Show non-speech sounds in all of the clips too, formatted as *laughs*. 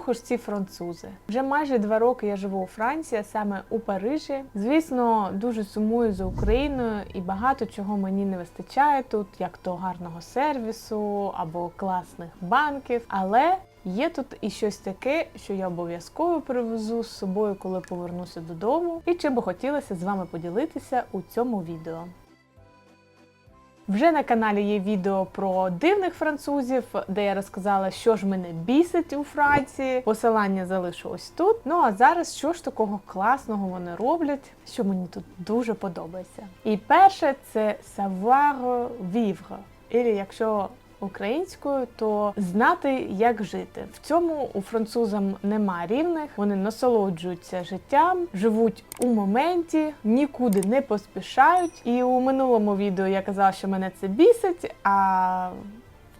ох уж ці французи. Вже майже два роки я живу у Франції, саме у Парижі. Звісно, дуже сумую за Україною і багато чого мені не вистачає тут, як то гарного сервісу або класних банків. Але є тут і щось таке, що я обов'язково привезу з собою, коли повернуся додому, і чим би хотілося з вами поділитися у цьому відео. Вже на каналі є відео про дивних французів, де я розказала, що ж мене бісить у Франції. Посилання залишу ось тут. Ну а зараз що ж такого класного вони роблять, що мені тут дуже подобається. І перше це savoir vivre. Ілі якщо українською, то знати, як жити. В цьому у французам нема рівних. Вони насолоджуються життям, живуть у моменті, нікуди не поспішають. І у минулому відео я казала, що мене це бісить. А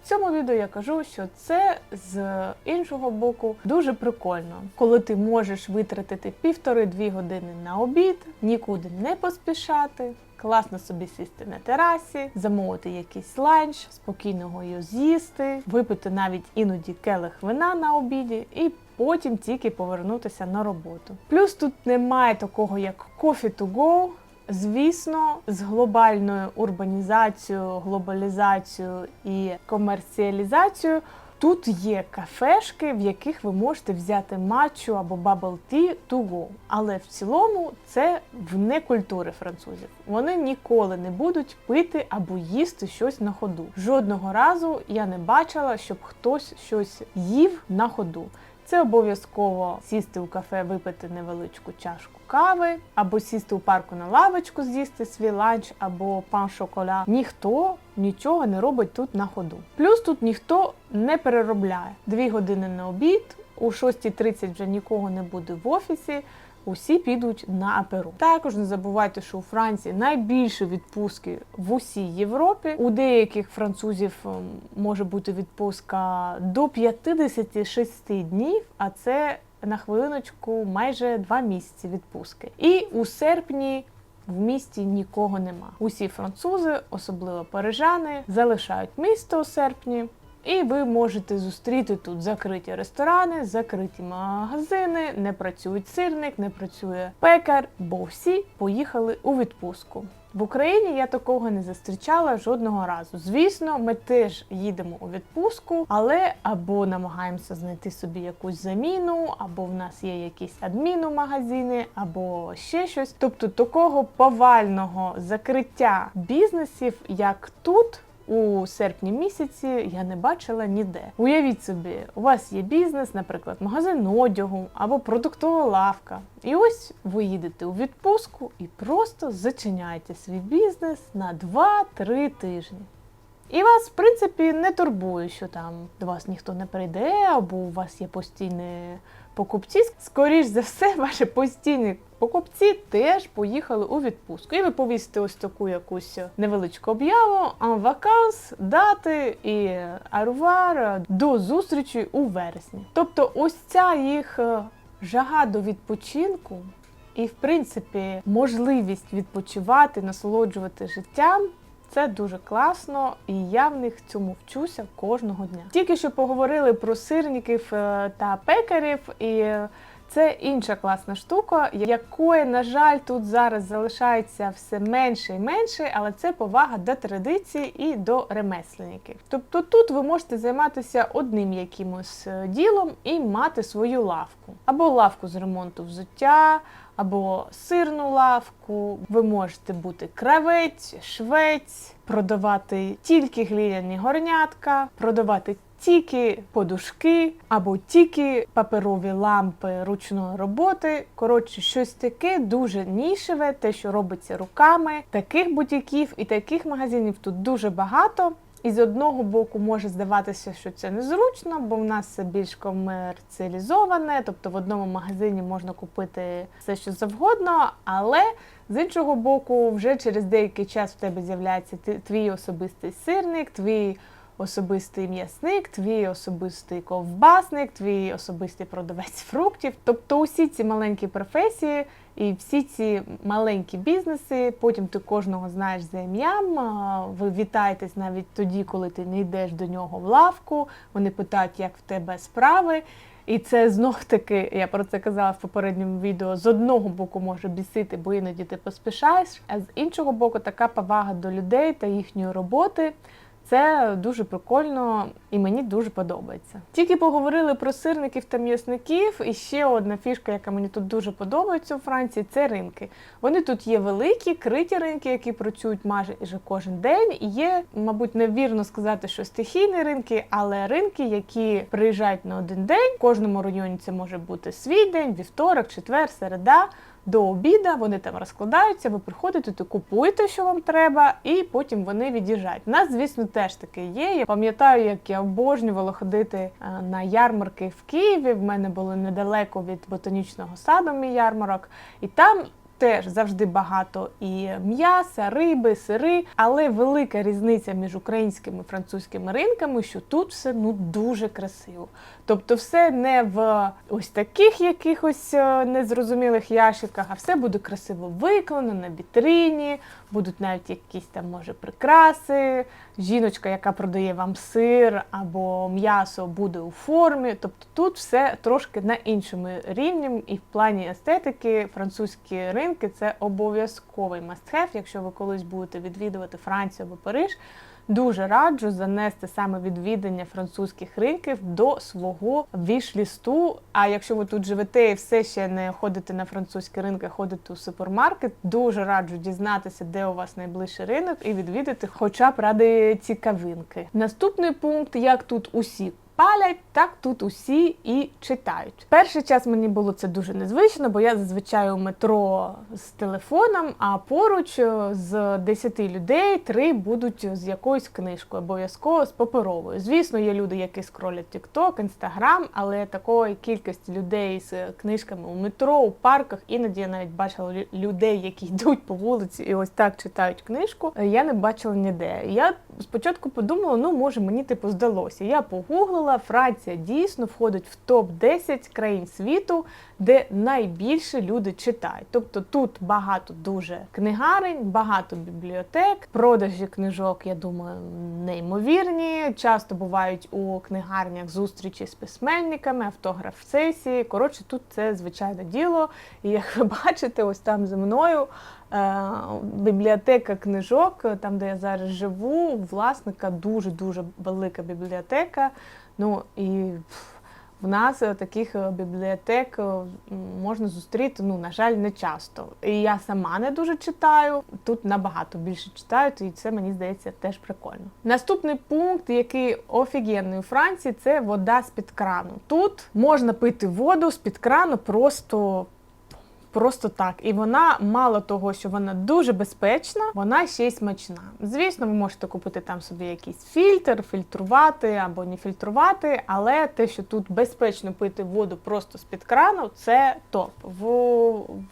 в цьому відео я кажу, що це з іншого боку дуже прикольно, коли ти можеш витратити півтори-дві години на обід, нікуди не поспішати. Класно собі сісти на терасі, замовити якийсь ланч, спокійно його з'їсти, випити навіть іноді келих вина на обіді і потім тільки повернутися на роботу. Плюс тут немає такого, як coffee to go, Звісно, з глобальною урбанізацією, глобалізацією і комерціалізацією тут є кафешки, в яких ви можете взяти матчу або bubble tea to go. Але в цілому це вне культури французів. Вони ніколи не будуть пити або їсти щось на ходу. Жодного разу я не бачила, щоб хтось щось їв на ходу. Це обов'язково сісти у кафе, випити невеличку чашку кави, або сісти у парку на лавочку, з'їсти свій ланч або пан шоколя. Ніхто нічого не робить тут на ходу. Плюс тут ніхто не переробляє. Дві години на обід, у 6.30 вже нікого не буде в офісі. Усі підуть на аперу. Також не забувайте, що у Франції найбільше відпустки в усій Європі. У деяких французів ем, може бути відпустка до 56 днів, а це на хвилиночку майже два місяці відпустки. І у серпні. В місті нікого нема. Усі французи, особливо парижани, залишають місто у серпні, і ви можете зустріти тут закриті ресторани, закриті магазини, не працюють сирник, не працює пекар, бо всі поїхали у відпустку. В Україні я такого не зустрічала жодного разу. Звісно, ми теж їдемо у відпустку, але або намагаємося знайти собі якусь заміну, або в нас є якісь адміну магазини, або ще щось. Тобто такого повального закриття бізнесів, як тут. У серпні місяці я не бачила ніде. Уявіть собі, у вас є бізнес, наприклад, магазин одягу або продуктова лавка. І ось ви їдете у відпустку і просто зачиняєте свій бізнес на 2-3 тижні. І вас, в принципі, не турбує, що там до вас ніхто не прийде, або у вас є постійні покупці. Скоріш за все, *laughs* ваші постійні покупці теж поїхали у відпустку. І ви повісите ось таку якусь невеличку об'яву, vacances, дати і арувар до зустрічі у вересні. Тобто, ось ця їх е, жага до відпочинку. І, в принципі, можливість відпочивати, насолоджувати життям це дуже класно, і я в них цьому вчуся кожного дня. Тільки що поговорили про сирників е, та пекарів, і це інша класна штука, якої, на жаль, тут зараз залишається все менше і менше, але це повага до традицій і до ремесленників. Тобто тут ви можете займатися одним якимось е, ділом і мати свою лавку, або лавку з ремонту взуття або сирну лавку. Ви можете бути кравець, швець, продавати тільки гліняні горнятка, продавати. Тільки подушки або тільки паперові лампи ручної роботи. Коротше, щось таке дуже нішеве, те, що робиться руками. Таких бутіків і таких магазинів тут дуже багато. І з одного боку може здаватися, що це незручно, бо в нас це більш комерціалізоване, тобто в одному магазині можна купити все, що завгодно, але з іншого боку, вже через деякий час в тебе з'являється твій особистий сирник, твій особистий м'ясник, твій особистий ковбасник, твій особистий продавець *laughs* фруктів. Тобто усі ці маленькі професії і всі ці маленькі бізнеси, потім ти кожного знаєш за ім'ям. Ви вітаєтесь навіть тоді, коли ти не йдеш до нього в лавку. Вони питають, як в тебе справи. І це знов таки, я про це казала в попередньому відео. З одного боку може бісити, бо іноді ти поспішаєш, а з іншого боку, така повага до людей та їхньої роботи. Це дуже прикольно і мені дуже подобається. Тільки поговорили про сирників та м'ясників. І ще одна фішка, яка мені тут дуже подобається у Франції, це ринки. Вони тут є великі, криті ринки, які працюють майже кожен день. І є, мабуть, невірно сказати, що стихійні ринки, але ринки, які приїжджають на один день. В кожному районі це може бути свій день, вівторок, четвер, середа до обіда, вони там розкладаються, ви приходите, ти купуєте, що вам треба, і потім вони від'їжджають. У нас, звісно, теж таке є. Я пам'ятаю, як я обожнювала ходити е, на ярмарки в Києві. В мене було недалеко від ботанічного саду мій ярмарок, і там теж завжди багато і м'яса, риби, сири, але велика різниця між українськими і французькими ринками, що тут все ну дуже красиво. Тобто, все не в ось таких якихось е, незрозумілих ящиках, а все буде красиво виконано на вітрині, будуть навіть якісь там, може, прикраси. Жіночка, яка продає вам сир або м'ясо, буде у формі. Тобто тут все трошки на іншому рівні, і в плані естетики французькі ринки це обов'язковий мастхев, якщо ви колись будете відвідувати Францію або Париж. Дуже раджу занести саме відвідання французьких ринків до свого віш-лісту. А якщо ви тут живете і все ще не ходите на французькі ринки, ходите у супермаркет, дуже раджу дізнатися, де у вас найближчий ринок, і відвідати, хоча б ради цікавинки. Наступний пункт, як тут усі палять, так тут усі і читають. Перший час мені було це дуже незвично, бо я зазвичай у метро з телефоном, а поруч е, з 10 людей три будуть з якоюсь книжкою, обов'язково з паперовою. Звісно, є люди, які скролять TikTok, Instagram, але такої кількості людей з книжками у метро, у парках, іноді я навіть бачила людей, які йдуть по вулиці і ось так читають книжку. Я не бачила ніде. Я спочатку подумала, ну може мені типу здалося. Я погуглила, Франція дійсно входить в топ-10 країн світу, де найбільше люди читають. Тобто тут багато дуже книгарень, багато бібліотек, продажі книжок, я думаю, неймовірні. Часто бувають у книгарнях зустрічі з письменниками, автограф-сесії. Коротше, тут це звичайне діло. І як ви бачите, ось там за мною. Е, бібліотека книжок, там де я зараз живу, власника дуже дуже велика бібліотека. Ну і в нас таких е, бібліотек е, можна зустріти, ну, на жаль, не часто. І я сама не дуже читаю. Тут набагато більше читають, і це мені здається теж прикольно. Наступний пункт, який офігенний у Франції, це вода з-під крану. Тут можна пити воду з-під крану просто просто так. І вона, мало того, що вона дуже безпечна, вона ще й смачна. Звісно, ви можете купити там собі якийсь фільтр, фільтрувати або не фільтрувати, але те, що тут безпечно пити воду просто з-під крану, це топ. В,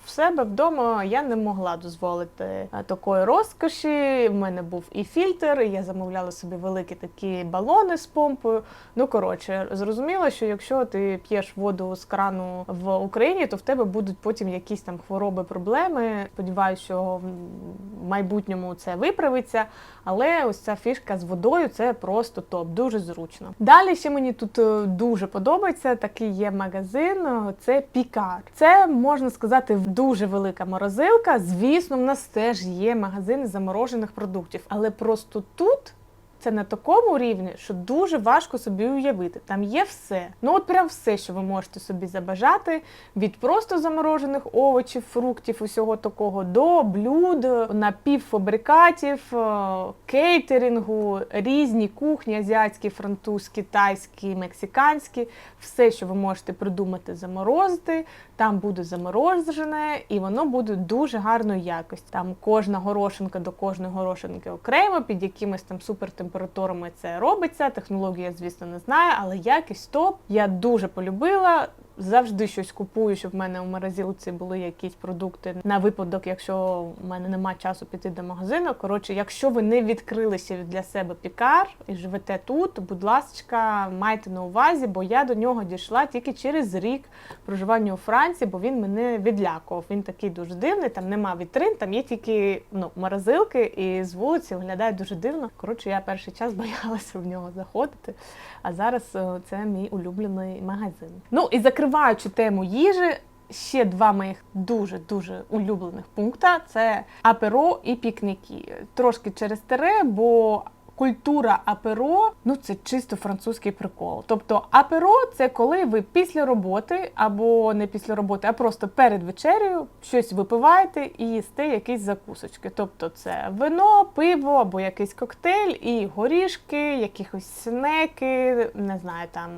в себе вдома я не могла дозволити е, такої розкоші. В мене був і фільтр, і я замовляла собі великі такі балони з помпою. Ну, коротше, зрозуміло, що якщо ти п'єш воду з крану в Україні, то в тебе будуть потім якісь якісь там хвороби, проблеми. Сподіваюся, що в майбутньому це виправиться. Але ось ця фішка з водою це просто топ, дуже зручно. Далі ще мені тут е, дуже подобається. Такий є магазин. Е, це Пікар. Це можна сказати дуже велика морозилка. Звісно, в нас теж є магазини заморожених продуктів, але просто тут це на такому рівні, що дуже важко собі уявити. Там є все. Ну от прям все, що ви можете собі забажати, від просто заморожених овочів, фруктів, усього такого до блюд, напівфабрикатів, е, кейтерингу, різні кухні, азіатські, французькі, тайські, мексиканські, все, що ви можете придумати, заморозити. Там буде заморожене, і воно буде дуже гарної якості. Там кожна горошинка до кожної горошинки окремо, під якимось там супертемпературами це робиться. Технологія, звісно, не знаю, але якість топ я дуже полюбила. Завжди щось купую, щоб в мене у морозилці були якісь продукти на випадок, якщо в мене немає часу піти до магазину. Коротше, якщо ви не відкрилися для себе пікар і живете тут, будь ласка, майте на увазі, бо я до нього дійшла тільки через рік проживання у Франції, бо він мене відлякував. Він такий дуже дивний, там нема вітрин, там є тільки ну, морозилки, і з вулиці виглядає дуже дивно. Коротше, я перший час *laughs* боялася в нього заходити. А зараз е, це мій улюблений магазин. Ну і закриваючи тему їжі. Ще два моїх дуже дуже улюблених пункта це аперо і пікніки. Трошки через тере, бо культура аперо ну це чисто французький прикол. Тобто аперо це коли ви після роботи або не після роботи, а просто перед вечерею щось випиваєте і їсте якісь закусочки. Тобто це вино, пиво або якийсь коктейль, і горішки, якихось снеки, не знаю, там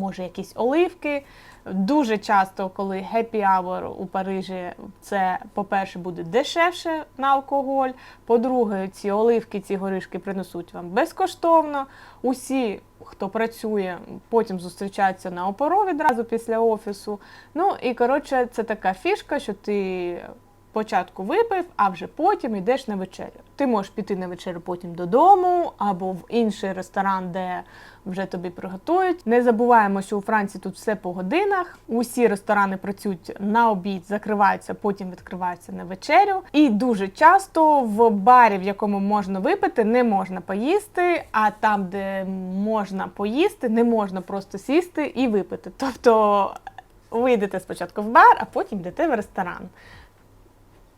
може якісь оливки. Дуже часто, коли hour у Парижі, це, по-перше, буде дешевше на алкоголь. По-друге, ці оливки, ці горішки принесуть вам безкоштовно. Усі, хто працює, потім зустрічаються на оперу відразу після офісу. Ну і коротше, це така фішка, що ти спочатку випив, а вже потім йдеш на вечерю. Ти можеш піти на вечерю потім додому або в інший ресторан, де вже тобі приготують. Не забуваємо, що у Франції тут все по годинах. Усі ресторани працюють на обід, закриваються, потім відкриваються на вечерю. І дуже часто в барі, в якому можна випити, не можна поїсти. А там, де можна поїсти, не можна просто сісти і випити. Тобто ви йдете спочатку в бар, а потім йдете в ресторан.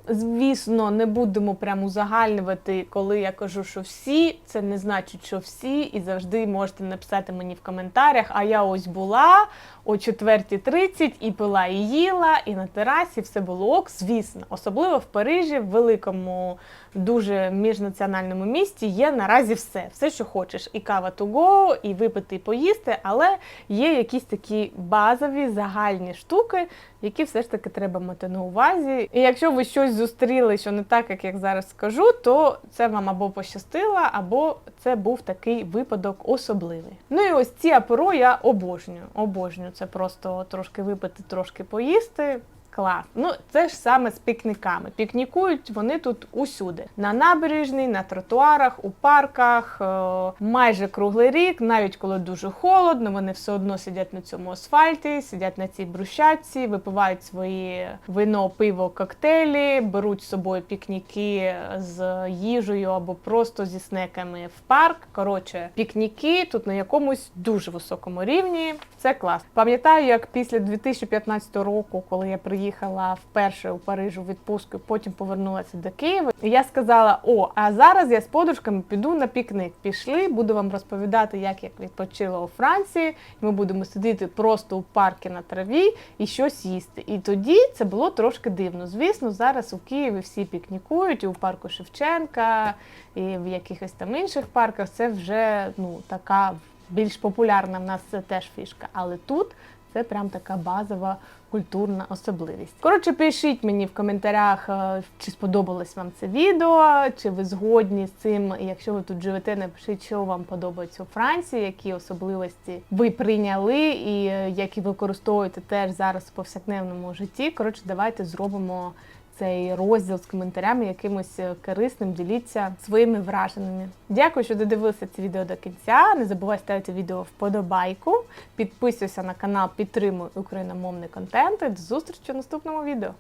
Звісно, не будемо прямо узагальнювати, коли я кажу, що всі, це не значить, що всі, і завжди можете написати мені в коментарях. А я ось була о 4.30 і пила, і їла, і на терасі все було ок. Звісно, особливо в Парижі, в великому, дуже міжнаціональному місті є наразі все, все, що хочеш. І кава go, і випити, і поїсти, але є якісь такі базові загальні штуки, які все ж таки треба мати на увазі. І якщо ви щось зустріли, що не так, як я зараз скажу, то це вам або пощастило, або це був такий випадок особливий. Ну і ось ці апоро я обожнюю. Обожнюю це просто трошки випити, трошки поїсти. Клас. Ну, це ж саме з пікніками. Пікнікують вони тут усюди: на набережній, на тротуарах, у парках, е, майже круглий рік, навіть коли дуже холодно, вони все одно сидять на цьому асфальті, сидять на цій брусчатці, випивають свої вино, пиво, коктейлі, беруть з собою пікніки з їжею або просто зі снеками в парк. Коротше, пікніки тут на якомусь дуже високому рівні. Це клас. Пам'ятаю, як після 2015 року, коли я приїхала вперше у Париж у відпустку, потім повернулася до Києва. І я сказала: о, а зараз я з подружками піду на пікник. Пішли, буду вам розповідати, як я відпочила у Франції. Ми будемо сидіти просто у парку на траві і щось їсти. І тоді це було трошки дивно. Звісно, зараз у Києві всі пікнікують і у парку Шевченка, і в якихось там інших парках. Це вже ну така більш популярна в нас це теж фішка. Але тут це прям така базова культурна особливість. Коротше, пишіть мені в коментарях, е, чи сподобалось вам це відео, чи ви згодні з цим. Якщо ви тут живете, напишіть, що вам подобається у Франції, які особливості ви прийняли і е, які використовуєте теж зараз у повсякденному житті. Коротше, давайте зробимо цей розділ з коментарями якимось е, корисним, діліться своїми враженнями. Дякую, що додивилися це відео до кінця. Не забувай ставити відео вподобайку, підписуйся на канал, підтримуй україномовний контент. І До зустрічі в наступному відео.